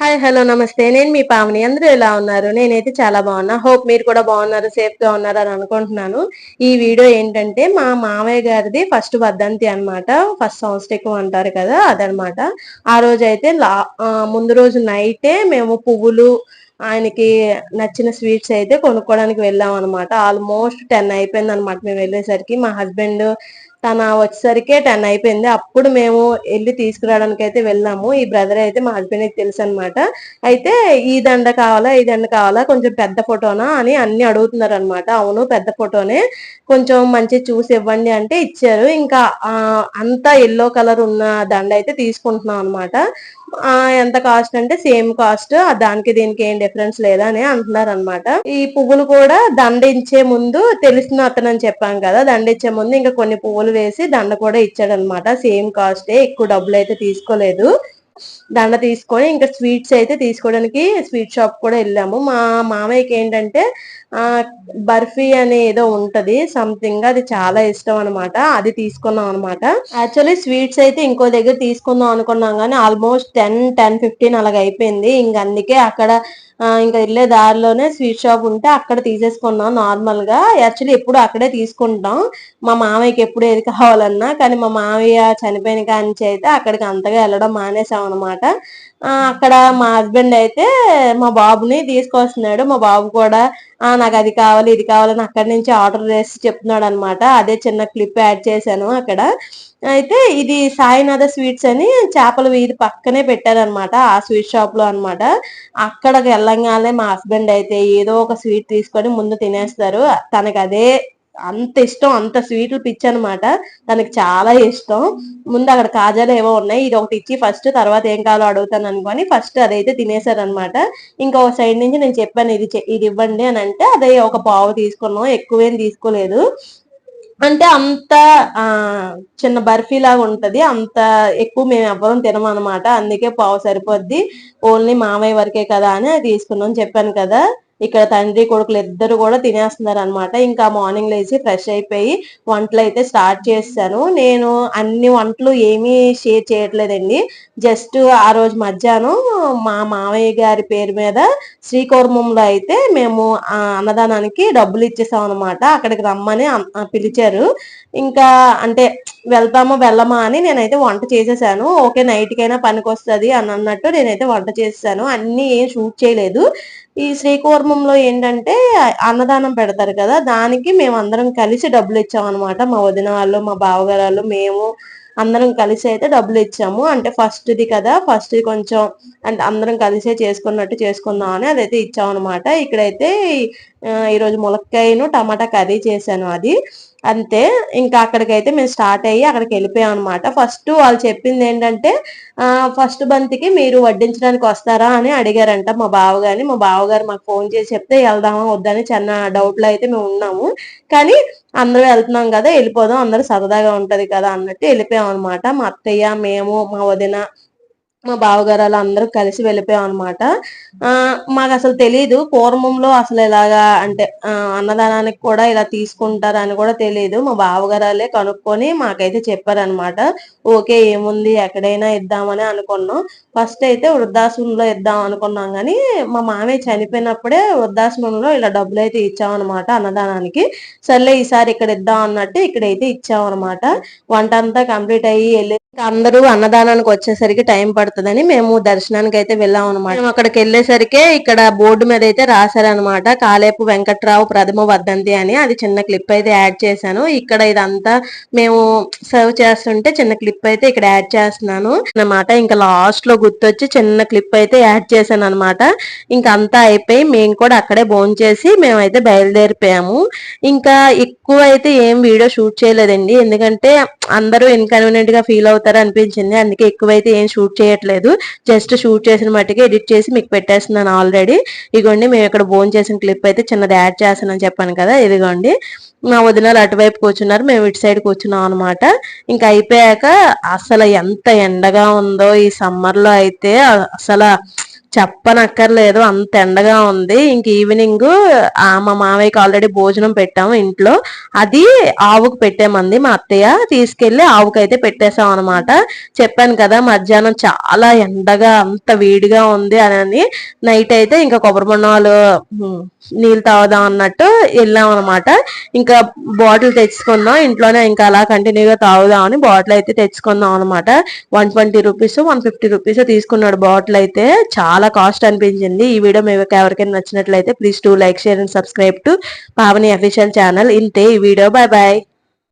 Hi hello నమస్తే. నేను మీ పావని. అందరూ ఎలా ఉన్నారు? నేనైతే చాలా బాగున్నా. హోప్ మీరు కూడా బాగున్నారు సేఫ్గా ఉన్నారు అని అనుకుంటున్నాను. ఈ వీడియో ఏంటంటే మా మామయ్య గారిది ఫస్ట్ వర్ధంతి అనమాట ఫస్ట్ సంవత్సరం అంటారు కదా అదనమాట ఆ రోజు అయితే ముందు రోజు నైటే మేము పువ్వులు ఆయనకి నచ్చిన స్వీట్స్ అయితే కొనుక్కోవడానికి వెళ్ళాం అనమాట ఆల్మోస్ట్ టెన్ అయిపోయింది అనమాట మేము వెళ్ళేసరికి మా హస్బెండ్ తన వచ్చేసరికి టెన్ అయిపోయింది. అప్పుడు మేము వెళ్ళి తీసుకురావడానికి అయితే వెళ్ళాము. ఈ బ్రదర్ అయితే మా హస్బెండ్ తెలుసు అనమాట అయితే ఈ దండ కావాలా ఈ దండ కావాలా కొంచెం పెద్ద ఫోటోనా అని అన్ని అడుగుతున్నారు అనమాట అవును పెద్ద ఫోటోనే. కొంచెం మంచి చూసి ఇవ్వండి అంటే ఇచ్చారు. ఇంకా అంతా ఎల్లో కలర్ ఉన్న దండ అయితే తీసుకుంటున్నాం అనమాట ఎంత కాస్ట్ అంటే సేమ్ కాస్ట్ దానికి దీనికి ఏం డిఫరెన్స్ లేదా అని అంటున్నారు అనమాట ఈ పువ్వులు కూడా దండించే ముందు తెలిసిన అతను అని చెప్పాం కదా దండించే ముందు ఇంకా కొన్ని పువ్వులు వేసి దండ కూడా ఇచ్చాడు అనమాట సేమ్ కాస్టే ఎక్కువ డబ్బులు అయితే తీసుకోలేదు. దండ తీసుకొని ఇంకా స్వీట్స్ అయితే తీసుకోవడానికి స్వీట్ షాప్ కూడా వెళ్ళాము. మా మామయ్యకి ఏంటంటే బర్ఫీ అనే ఏదో ఉంటది సంథింగ్ అది చాలా ఇష్టం అనమాట అది తీసుకున్నాం అనమాట యాక్చువల్లీ స్వీట్స్ అయితే ఇంకో దగ్గర తీసుకుందాం అనుకున్నాం కానీ ఆల్మోస్ట్ టెన్ టెన్ ఫిఫ్టీన్ అలాగ అయిపోయింది. ఇంక అందుకే అక్కడ ఇంకా వెళ్ళే దారిలోనే స్వీట్ షాప్ ఉంటే అక్కడ తీసేసుకున్నాం నార్మల్గా యాక్చువల్లీ ఎప్పుడు అక్కడే తీసుకుంటాం. మా మామయ్యకి ఎప్పుడు ఏది కావాలన్నా కానీ మా మామయ్య చనిపోయిన కానించి అయితే అక్కడికి అంతగా వెళ్ళడం మానేసాం అనమాట అక్కడ మా హస్బెండ్ అయితే మా బాబుని తీసుకొస్తున్నాడు. మా బాబు కూడా ఆ నాకు అది కావాలి ఇది కావాలని అక్కడి నుంచి ఆర్డర్ చేసి చెప్తున్నాడు అనమాట అదే చిన్న క్లిప్ యాడ్ చేశాను అక్కడ. అయితే ఇది సాయినాథ స్వీట్స్ అని చేపల వీధి పక్కనే పెట్టారనమాట ఆ స్వీట్ షాప్లో అనమాట అక్కడికి వెళ్ళంగానే మా హస్బెండ్ అయితే ఏదో ఒక స్వీట్ తీసుకొని ముందు తినేస్తారు. తనకు అదే అంత ఇష్టం అంత స్వీట్లు పిచ్చి అనమాట తనకి చాలా ఇష్టం. ముందు అక్కడ కాజాలు ఏవో ఉన్నాయి. ఇది ఒకటి ఇచ్చి ఫస్ట్ తర్వాత ఏం కావాలో అడుగుతాను అనుకొని ఫస్ట్ అదైతే తినేశారు అనమాట ఇంకో సైడ్ నుంచి నేను చెప్పాను ఇది ఇది ఇవ్వండి అని అంటే అదే ఒక పావు తీసుకున్నాం. ఎక్కువేం తీసుకోలేదు. అంటే అంత ఆ చిన్న బర్ఫీ లాగా ఉంటది. అంత ఎక్కువ మేము ఎవ్వరం తినమనమాట అందుకే పావు సరిపోద్ది. ఓన్లీ మామయ్య వరకే కదా అని తీసుకున్నాం చెప్పాను కదా. ఇక్కడ తండ్రి కొడుకులు ఇద్దరు కూడా తినేస్తున్నారు అనమాట ఇంకా మార్నింగ్ లేచి ఫ్రెష్ అయిపోయి వంటలు అయితే స్టార్ట్ చేస్తాను నేను అన్ని వంటలు ఏమీ షేర్ చేయట్లేదండి. జస్ట్ ఆ రోజు మధ్యాహ్నం మా మామయ్య గారి పేరు మీద శ్రీకౌర్మంలో అయితే మేము ఆ అన్నదానానికి డబ్బులు ఇచ్చేసాం అనమాట అక్కడికి రమ్మని పిలిచారు. ఇంకా అంటే వెళ్తామా వెళ్ళమా అని నేనైతే వంట చేసేసాను. ఓకే నైట్కైనా పనికి వస్తుంది అని అన్నట్టు నేనైతే వంట చేసేసాను. అన్ని ఏం షూట్ చేయలేదు. ఈ శ్రీకూర్మంలో ఏంటంటే అన్నదానం పెడతారు కదా దానికి మేము అందరం కలిసి డబ్బులు ఇచ్చామన్నమాట. మా వదిన వాళ్ళు మా బావగారు మేము అందరం కలిసి అయితే డబ్బులు ఇచ్చాము. అంటే ఫస్ట్ది కదా ఫస్ట్ కొంచెం అంటే అందరం కలిసే చేసుకున్నట్టు చేసుకుందాం అని అదైతే ఇచ్చాం అనమాట ఇక్కడైతే ఈరోజు ములక్కాయను టమాటా కర్రీ చేశాను అది. అంతే. ఇంకా అక్కడికైతే మేము స్టార్ట్ అయ్యి అక్కడికి వెళ్ళిపోయాం అనమాట ఫస్ట్ వాళ్ళు చెప్పింది ఏంటంటే ఫస్ట్ బంతికి మీరు వడ్డించడానికి వస్తారా అని అడిగారంట మా బావగారిని. మా బావగారు మాకు ఫోన్ చేసి చెప్తే వెళ్దామా వద్దని చిన్న డౌట్లో అయితే మేము ఉన్నాము. కానీ అందరూ వెళ్తున్నాం కదా వెళ్ళిపోదాం అందరూ సరదాగా ఉంటది కదా అన్నట్టు వెళ్ళిపోయాం అనమాట మా అత్తయ్య మేము మా వదిన మా బావగారు అలా అందరూ కలిసి వెళ్ళిపోయాం అనమాట మాకు అసలు తెలియదు పూర్వంలో అసలు ఇలాగా అంటే అన్నదానానికి కూడా ఇలా తీసుకుంటారని కూడా తెలియదు మా బావగారాలే కనుక్కొని మాకైతే చెప్పారనమాట ఓకే ఏముంది? ఎక్కడైనా ఇద్దామని అనుకున్నాం. ఫస్ట్ అయితే వృద్ధాశ్రమంలో ఇద్దాం అనుకున్నాం కానీ మా మామయ్య చనిపోయినప్పుడే వృద్ధాశ్రమంలో ఇలా డబ్బులు అయితే ఇచ్చామన్నమాట అన్నదానానికి. సర్లే ఈసారి ఇక్కడ ఇద్దాం అన్నట్టు ఇక్కడైతే ఇచ్చామన్నమాట వంట అంతా కంప్లీట్ అయ్యి వెళ్ళి అందరూ అన్నదానానికి వచ్చేసరికి టైం పడుతుందని మేము దర్శనానికి అయితే వెళ్ళాం అనమాట మేము అక్కడికి వెళ్ళేసరికి ఇక్కడ బోర్డు మీద అయితే రాశారనమాట కాలేపు వెంకట్రావు ప్రథమ వద్దంతి అని. అది చిన్న క్లిప్ అయితే యాడ్ చేశాను. ఇక్కడ ఇదంతా మేము సర్వ్ చేస్తుంటే చిన్న క్లిప్ అయితే ఇక్కడ యాడ్ చేస్తున్నాను. అనమాట ఇంకా లాస్ట్లో గుర్తొచ్చి చిన్న క్లిప్ అయితే యాడ్ చేశాను అనమాట ఇంకా అంతా అయిపోయి మేము కూడా అక్కడే బోన్ చేసి మేమైతే బయలుదేరిపోయాము. ఇంకా ఎక్కువ అయితే ఏం వీడియో షూట్ చేయలేదండి. ఎందుకంటే అందరూ ఇన్కన్వీనియంట్గా ఫీల్ అవుతారు అనిపించింది. అందుకే ఎక్కువైతే ఏం షూట్ చేయట్లేదు. జస్ట్ షూట్ చేసిన మట్టుకే ఎడిట్ చేసి మీకు పెట్టేస్తున్నాను ఆల్రెడీ. ఇదిగోండి మేము ఇక్కడ బోన్ చేసిన క్లిప్ అయితే చిన్నది యాడ్ చేస్తానని చెప్పాను కదా ఇదిగోండి. మా వదినాలు అటువైపు కూర్చున్నారు మేము ఇటు సైడ్ కూర్చున్నాం అనమాట ఇంకా అయిపోయాక అసలు ఎంత ఎండగా ఉందో ఈ సమ్మర్లో అయితే అసలు చెప్పనక్కర్లేదు అంత ఎండగా ఉంది. ఇంక ఈవినింగ్ మా మామయ్యకి ఆల్రెడీ భోజనం పెట్టాము ఇంట్లో. అది ఆవుకు పెట్టామంది మా అత్తయ్య తీసుకెళ్ళి ఆవుకైతే పెట్టేశాం అనమాట చెప్పాను కదా మధ్యాహ్నం చాలా ఎండగా అంత వేడిగా ఉంది అని నైట్ అయితే ఇంకా కొబ్బరి బొండాలు నీళ్ళు తాగుదాం అన్నట్టు వెళ్ళాం అనమాట ఇంకా బాటిల్ తెచ్చుకుందాం ఇంట్లోనే ఇంకా అలా కంటిన్యూగా తాగుదామని బాటిల్ అయితే తెచ్చుకుందాం అనమాట one twenty rupees one fifty rupees తీసుకున్నాడు బాటిల్ అయితే. చాలా చాలా కాస్ట్ అనిపించింది. ఈ వీడియో మీకు ఎవరికైనా నచ్చినట్లయితే please to like share and subscribe to Pavani official channel ఇంతే ఈ వీడియో బాయ్ బాయ్